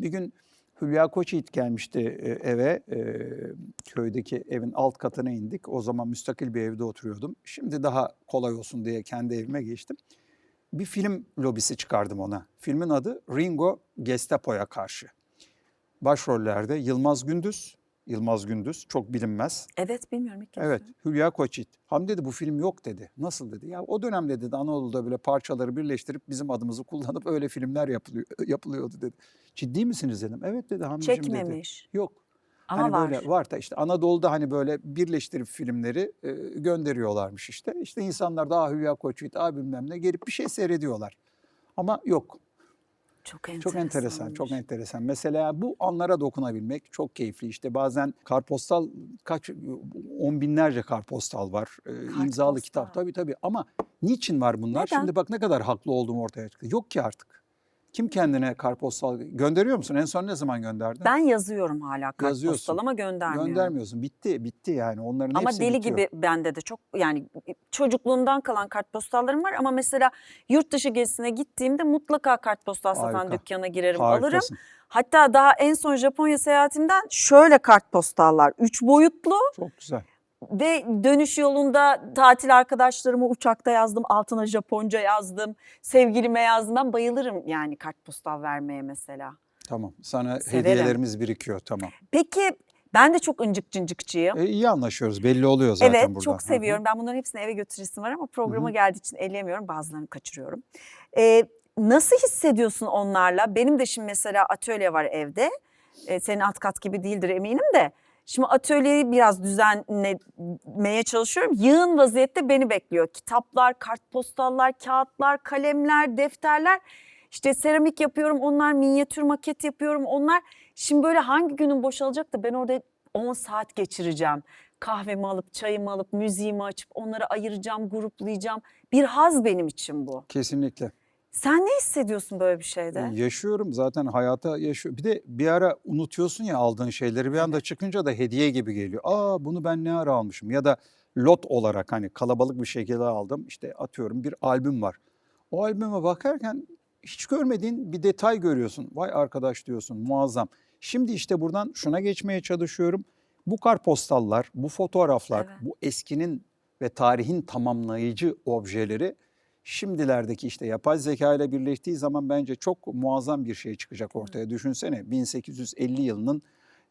Bir gün Hülya Koçyiğit gelmişti e, eve. E, köydeki evin alt katına indik. O zaman müstakil bir evde oturuyordum. Şimdi daha kolay olsun diye kendi evime geçtim. Bir film lobisi çıkardım ona. Filmin adı Ringo Gestapo'ya karşı. Başrollerde Yılmaz Gündüz, Yılmaz Gündüz çok bilinmez. Evet bilmiyorum ilk kez. Evet, Hülya Koçyiğit. Ham dedi bu film yok dedi. Nasıl dedi? Ya o dönemde dedi Anadolu'da böyle parçaları birleştirip bizim adımızı kullanıp öyle filmler yapılıyor, yapılıyordu dedi. Ciddi misiniz dedim. Evet dedi Hamdi'cim dedi. Çekmemiş. Yok. Ama hani var. böyle var da işte Anadolu'da hani böyle birleştirip filmleri e, gönderiyorlarmış işte. İşte insanlar daha Hülya Koçyiğit, abi bilmem ne gelip bir şey seyrediyorlar. Ama yok. Çok enteresan. Çok enteresan, çok enteresan. Mesela bu anlara dokunabilmek çok keyifli. İşte bazen kartpostal kaç on binlerce kartpostal var. Ee, imzalı kitap Kartpostal. tabii tabii. Ama niçin var bunlar? Neden? Şimdi bak ne kadar haklı olduğum ortaya çıktı. Yok ki artık. Kim kendine kartpostal gönderiyor musun? En son ne zaman gönderdin? Ben yazıyorum hala kartpostal ama göndermiyorum. Göndermiyorsun. Bitti, bitti yani. Onların Ama hepsi deli bitiyor. gibi bende de çok yani çocukluğumdan kalan kartpostallarım var ama mesela yurt dışı gezisine gittiğimde mutlaka kartpostal satan Harika. dükkana girerim alırım. Harikasın. Hatta daha en son Japonya seyahatimden şöyle kartpostallar. Üç boyutlu Çok güzel. ve dönüş yolunda tatil arkadaşlarıma uçakta yazdım. Altına Japonca yazdım. Sevgilime yazdım. Ben bayılırım yani kartpostal vermeye mesela. Tamam. Sana Severim. hediyelerimiz birikiyor. Tamam. Peki ben de çok incik cincikçiyim. E, iyi anlaşıyoruz. Belli oluyor zaten evet burada. çok Hı hı. seviyorum. Ben bunların hepsini eve götüresim var ama programa Hı hı. geldiği için elleyemiyorum. Bazılarını kaçırıyorum. Ee, nasıl hissediyorsun onlarla? Benim de şimdi mesela atölye var evde. Ee, senin alt kat gibi değildir eminim de. Şimdi atölyeyi biraz düzenlemeye çalışıyorum. Yığın vaziyette beni bekliyor. Kitaplar, kartpostallar, kağıtlar, kalemler, defterler. İşte seramik yapıyorum, onlar minyatür maket yapıyorum, onlar. Şimdi böyle hangi günün boşalacak da ben orada 10 saat geçireceğim. Kahvemi alıp, çayımı alıp, müziğimi açıp onları ayıracağım, gruplayacağım. Bir haz benim için bu. Kesinlikle. Sen ne hissediyorsun böyle bir şeyde? Yaşıyorum zaten hayata yaşıyor. Bir de bir ara unutuyorsun ya aldığın şeyleri bir anda çıkınca da hediye gibi geliyor. Aa bunu ben ne ara almışım ya da lot olarak hani kalabalık bir şekilde aldım. İşte atıyorum bir albüm var. O albüme bakarken hiç görmediğin bir detay görüyorsun. Vay arkadaş diyorsun muazzam. Şimdi işte buradan şuna geçmeye çalışıyorum. Bu kartpostallar, bu fotoğraflar, Evet. bu eskinin ve tarihin tamamlayıcı objeleri şimdilerdeki işte yapay zeka ile birleştiği zaman bence çok muazzam bir şey çıkacak ortaya. Düşünsene 1850 yılının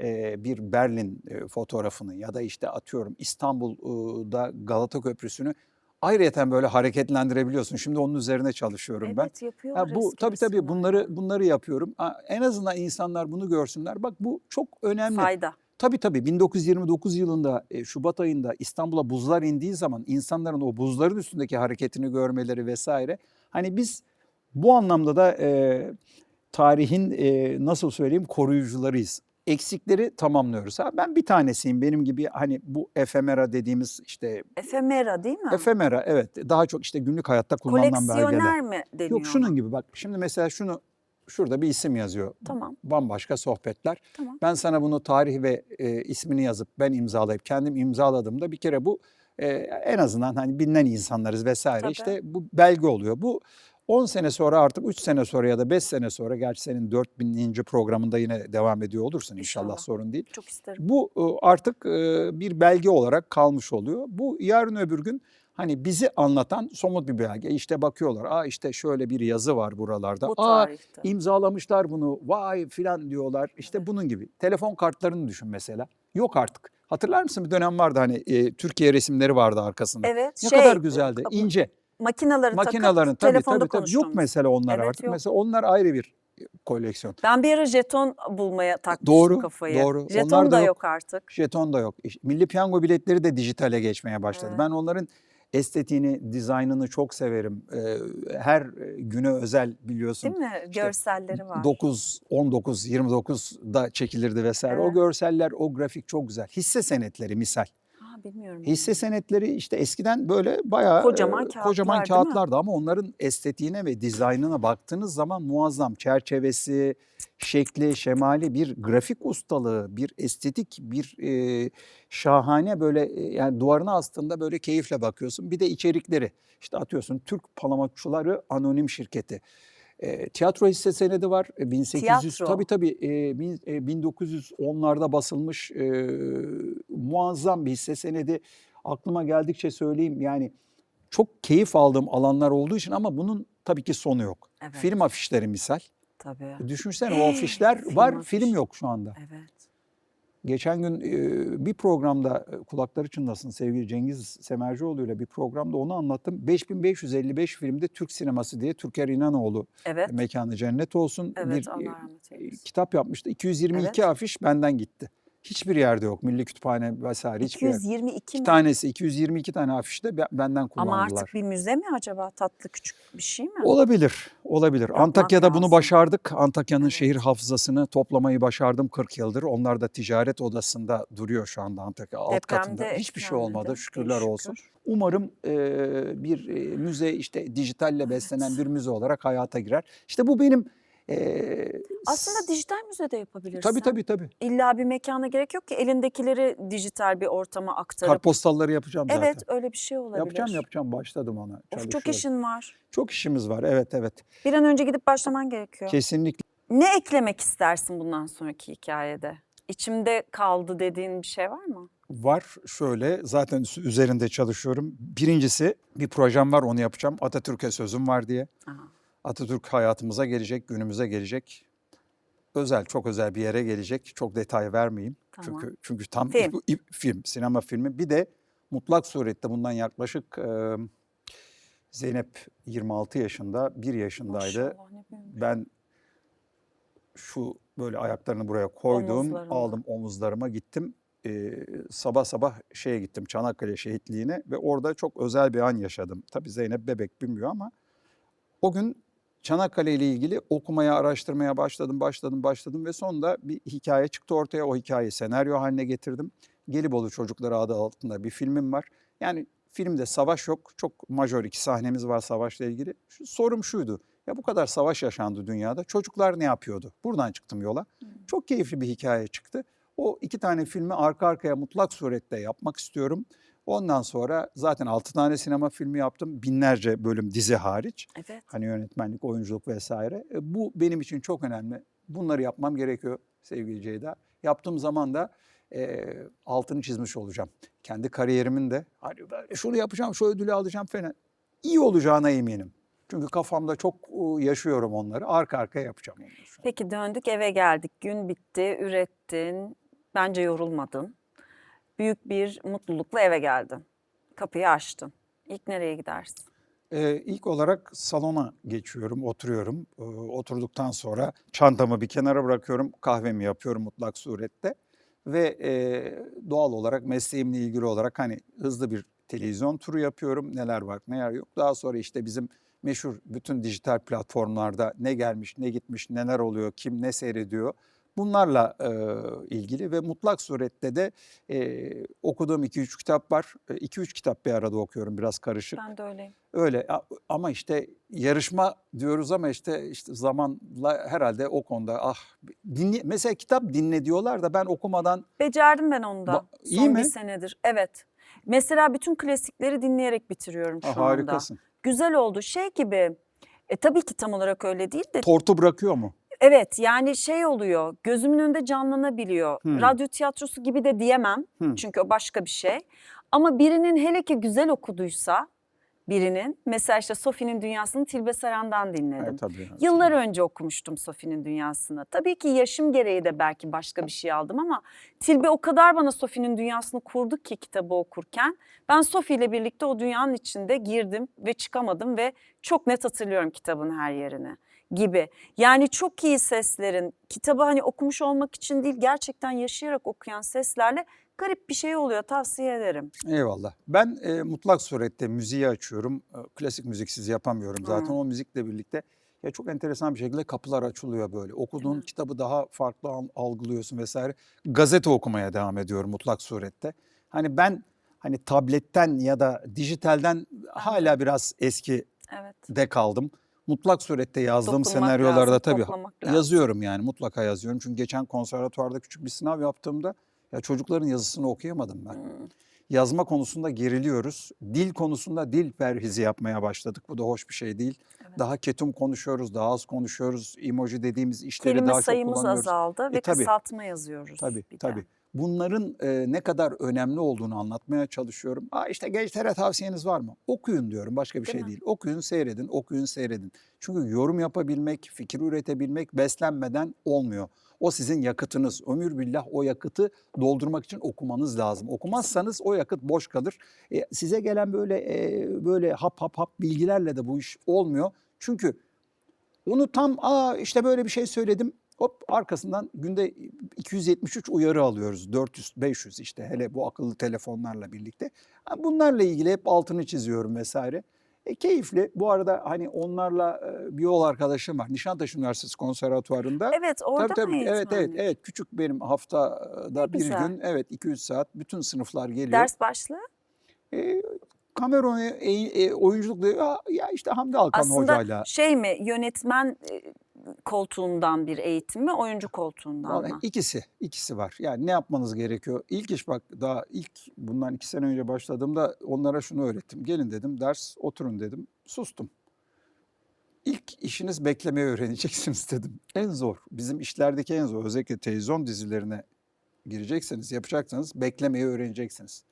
e, bir Berlin e, fotoğrafını ya da işte atıyorum İstanbul'da Galata Köprüsü'nü ayrıyeten böyle hareketlendirebiliyorsun. Şimdi onun üzerine çalışıyorum ben. Evet yapıyorlar Ha, bu tabii tabii bunları bunları yapıyorum. Ha, En azından insanlar bunu görsünler. Bak bu çok önemli. Fayda. Tabii tabii 1929 yılında e, Şubat ayında İstanbul'a buzlar indiği zaman insanların o buzların üstündeki hareketini görmeleri vesaire. Hani biz bu anlamda da e, tarihin e, nasıl söyleyeyim koruyucularıyız. Eksikleri tamamlıyoruz. Ha, ben bir tanesiyim benim gibi hani bu efemera dediğimiz işte Efemera değil mi? efemera evet daha çok işte günlük hayatta kullanılan belgeler. Koleksiyoner mi deniyor? Yok şunun gibi bak şimdi mesela şunu şurada bir isim yazıyor. Tamam. Bambaşka sohbetler. Tamam. Ben sana bunu tarih ve e, ismini yazıp ben imzalayıp kendim imzaladığımda bir kere bu e, en azından hani bilinen insanlarız vesaire Tabii. işte bu belge oluyor. Bu 10 sene sonra artık 3 sene sonra ya da 5 sene sonra gerçi senin 4000. programında yine devam ediyor olursun inşallah, İnşallah. sorun değil. Çok isterim. Bu e, artık e, bir belge olarak kalmış oluyor. Bu yarın öbür gün hani bizi anlatan somut bir belge. İşte bakıyorlar. Aa işte şöyle bir yazı var buralarda. Bu Aa imzalamışlar bunu. Vay filan diyorlar. İşte bunun gibi. Telefon kartlarını düşün mesela. Yok artık. Hatırlar mısın bir dönem vardı hani e, Türkiye resimleri vardı arkasında. Evet. Ne şey, kadar güzeldi. e, ince. Makinaları Makinaların takıp tabii telefonda tabii tabii. Yok mesela onlar Evet, artık. yok. Mesela onlar ayrı bir koleksiyon. Ben bir ara jeton bulmaya takmıştım Doğru, kafayı. doğru. Jeton Onlar da yok. yok artık. Jeton da yok. Milli piyango biletleri de dijitale geçmeye başladı. Evet. Ben onların estetiğini, dizaynını çok severim. Ee, her güne özel biliyorsun. Değil mi? Görselleri var. 9, 19, 29'da çekilirdi vesaire. O Evet. görseller, o grafik çok güzel. Hisse senetleri misal. Bilmiyorum. Hisse senetleri işte eskiden böyle bayağı Kocaman e, kocaman kağıtlar, mi? kağıtlardı ama onların estetiğine ve dizaynına baktığınız zaman muazzam çerçevesi, şekli, şemali bir grafik ustalığı, bir estetik, bir e, şahane böyle e, yani duvarına astığında böyle keyifle bakıyorsun. Bir de içerikleri işte atıyorsun Türk Palamatçıları Anonim Şirketi. E, tiyatro hisse senedi var. E, 1800 Tiyatro. tabii tabii e, bin- e, 1910'larda basılmış e, muazzam bir hisse senedi. Aklıma geldikçe söyleyeyim yani çok keyif aldığım alanlar olduğu için ama bunun tabii ki sonu yok. Evet. Film afişleri misal. Tabii. Düşünsene o afişler var, film yok şu anda. Evet. Geçen gün bir programda kulakları çınlasın sevgili Cengiz Semercioğlu ile bir programda onu anlattım. 5555 filmde Türk sineması diye Türker İnanoğlu Evet. mekanı cennet olsun Evet bir kitap yapmıştı. 222 Evet. afiş benden gitti. Hiçbir yerde yok. Milli Kütüphane vesaire hiçbir yer. 222 İki mi? tanesi 222 tane be- benden Ama kullandılar. artık bir müze mi acaba? Tatlı küçük bir şey mi? Olabilir, olabilir. Yapmak Antakya'da bunu lazım. başardık. Antakya'nın Evet. şehir hafızasını toplamayı başardım 40 yıldır. Onlar da ticaret odasında duruyor şu anda Antakya alt katında. Depremde Hiçbir şey olmadı şükürler İyi olsun. şükür. Umarım e, bir e, müze işte dijitalle beslenen Evet. bir müze olarak hayata girer. İşte bu benim e, Aslında dijital müzede yapabilirsin. Tabii tabii tabii. İlla bir mekana gerek yok ki elindekileri dijital bir ortama aktarıp. Kartpostalları yapacağım zaten. Evet öyle bir şey olabilir. Yapacağım yapacağım başladım ona. Of, çok işin var. Çok işimiz var evet evet. Bir an önce gidip başlaman gerekiyor. Kesinlikle. Ne eklemek istersin bundan sonraki hikayede? İçimde kaldı dediğin bir şey var mı? Var şöyle zaten üzerinde çalışıyorum. Birincisi bir projem var onu yapacağım. Atatürk'e sözüm var diye. Aha. Atatürk hayatımıza gelecek, günümüze gelecek. Özel, çok özel bir yere gelecek. Çok detay vermeyeyim. Tamam. Çünkü çünkü tam Film. ip- film, sinema filmi. Bir de mutlak surette bundan yaklaşık e, Zeynep 26 yaşında, 1 yaşındaydı. Maşallah. Ben şu böyle ayaklarını buraya koydum, Omuzlarına. aldım omuzlarıma gittim. Ee, sabah sabah şeye gittim Çanakkale şehitliğine ve orada çok özel bir an yaşadım. Tabii Zeynep bebek bilmiyor ama o gün Çanakkale ile ilgili okumaya, araştırmaya başladım, başladım, başladım ve sonunda bir hikaye çıktı ortaya. O hikayeyi senaryo haline getirdim. Gelibolu Çocukları adı altında bir filmim var. Yani filmde savaş yok. Çok majör iki sahnemiz var savaşla ilgili. Şu, sorum şuydu. Ya bu kadar savaş yaşandı dünyada. Çocuklar ne yapıyordu? Buradan çıktım yola. Çok keyifli bir hikaye çıktı. O iki tane filmi arka arkaya mutlak surette yapmak istiyorum. Ondan sonra zaten altı tane sinema filmi yaptım. Binlerce bölüm dizi hariç. Evet. Hani yönetmenlik, oyunculuk vesaire. E, bu benim için çok önemli. Bunları yapmam gerekiyor sevgili Ceyda. Yaptığım zaman da e, altını çizmiş olacağım. Kendi kariyerimin de hani şunu yapacağım, şu ödülü alacağım falan. İyi olacağına eminim. Çünkü kafamda çok yaşıyorum onları. Arka arkaya yapacağım onları. Peki döndük eve geldik. Gün bitti, ürettin. Bence yorulmadın. Büyük bir mutlulukla eve geldin. Kapıyı açtın. İlk nereye gidersin? Ee, ilk olarak salona geçiyorum, oturuyorum. Ee, oturduktan sonra çantamı bir kenara bırakıyorum, kahvemi yapıyorum mutlak surette. Ve e, doğal olarak mesleğimle ilgili olarak hani hızlı bir televizyon turu yapıyorum. Neler var, neler yok. Daha sonra işte bizim meşhur bütün dijital platformlarda ne gelmiş, ne gitmiş, neler oluyor, kim ne seyrediyor. Bunlarla e, ilgili ve mutlak surette de e, okuduğum 2-3 kitap var. 2-3 kitap bir arada okuyorum biraz karışık. Ben de öyleyim. Öyle ama işte yarışma diyoruz ama işte işte zamanla herhalde o konuda ah dinle mesela kitap dinle diyorlar da ben okumadan Becerdim ben onu da. Ba- iyi Son bir mi? senedir. Evet. Mesela bütün klasikleri dinleyerek bitiriyorum şu ah, anda. harikasın. Güzel oldu. Şey gibi, e, tabii ki tam olarak öyle değil de Tortu bırakıyor mu? Evet yani şey oluyor gözümün önünde canlanabiliyor. Hmm. Radyo tiyatrosu gibi de diyemem Hmm. çünkü o başka bir şey. Ama birinin hele ki güzel okuduysa birinin mesela işte Sofi'nin Dünyası'nı Tilbe Saran'dan dinledim. Evet, tabii. Yıllar önce okumuştum Sofi'nin Dünyası'nı. Tabii ki yaşım gereği de belki başka bir şey aldım ama Tilbe o kadar bana Sofi'nin Dünyası'nı kurdu ki kitabı okurken. Ben Sofi ile birlikte o dünyanın içinde girdim ve çıkamadım ve çok net hatırlıyorum kitabın her yerini gibi. Yani çok iyi seslerin kitabı hani okumuş olmak için değil gerçekten yaşayarak okuyan seslerle garip bir şey oluyor tavsiye ederim. Eyvallah. Ben e, mutlak surette müziği açıyorum. E, klasik müziksiz yapamıyorum zaten. Hmm. O müzikle birlikte ya çok enteresan bir şekilde kapılar açılıyor böyle. Okuduğun mi? kitabı daha farklı al- algılıyorsun vesaire. Gazete okumaya devam ediyorum mutlak surette. Hani ben hani tabletten ya da dijitalden hala biraz eski Evet. de kaldım. Mutlak surette yazdığım Dokunmak senaryolarda lazım, tabii yazıyorum yani mutlaka yazıyorum. Çünkü geçen konservatuvarda küçük bir sınav yaptığımda ya çocukların yazısını okuyamadım ben. Hmm. Yazma konusunda geriliyoruz. Dil konusunda dil perhizi yapmaya başladık. Bu da hoş bir şey değil. Evet. Daha ketum konuşuyoruz, daha az konuşuyoruz. Emoji dediğimiz işleri Kelime daha çok sayımız kullanıyoruz. azaldı ve E, tabii. kısaltma yazıyoruz. Tabii bir de. Bunların e, ne kadar önemli olduğunu anlatmaya çalışıyorum. Aa işte gençlere tavsiyeniz var mı? Okuyun diyorum başka bir Değil şey mi? değil. Okuyun, seyredin, okuyun, seyredin. Çünkü yorum yapabilmek, fikir üretebilmek beslenmeden olmuyor. O sizin yakıtınız. Ömür billah o yakıtı doldurmak için okumanız lazım. Okumazsanız o yakıt boş kalır. E, size gelen böyle e, böyle hap hap hap bilgilerle de bu iş olmuyor. Çünkü onu tam aa işte böyle bir şey söyledim. Hop arkasından günde 273 uyarı alıyoruz. 400 500 işte hele bu akıllı telefonlarla birlikte. Bunlarla ilgili hep altını çiziyorum vesaire. E, keyifli. Bu arada hani onlarla e, bir yol arkadaşım var. Nişantaşı Üniversitesi Konservatuvarı'nda. Evet orada Tabii tabii. Evet evet evet küçük benim haftada Ne bir güzel. gün evet 2-3 saat bütün sınıflar geliyor. Ders başlığı? E, kamera e, e, oyunculuk diyor. Ya, işte Hamdi Alkan Aslında hocayla. şey mi yönetmen e, koltuğundan bir eğitim mi oyuncu koltuğundan Vallahi mı? ikisi, ikisi var. Yani ne yapmanız gerekiyor? İlk iş bak daha ilk bundan iki sene önce başladığımda onlara şunu öğrettim. Gelin dedim ders oturun dedim. Sustum. İlk işiniz beklemeyi öğreneceksiniz dedim. En zor. Bizim işlerdeki en zor. Özellikle televizyon dizilerine girecekseniz, yapacaksanız beklemeyi öğreneceksiniz.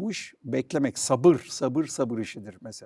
Bu iş beklemek, sabır, sabır, sabır işidir mesela.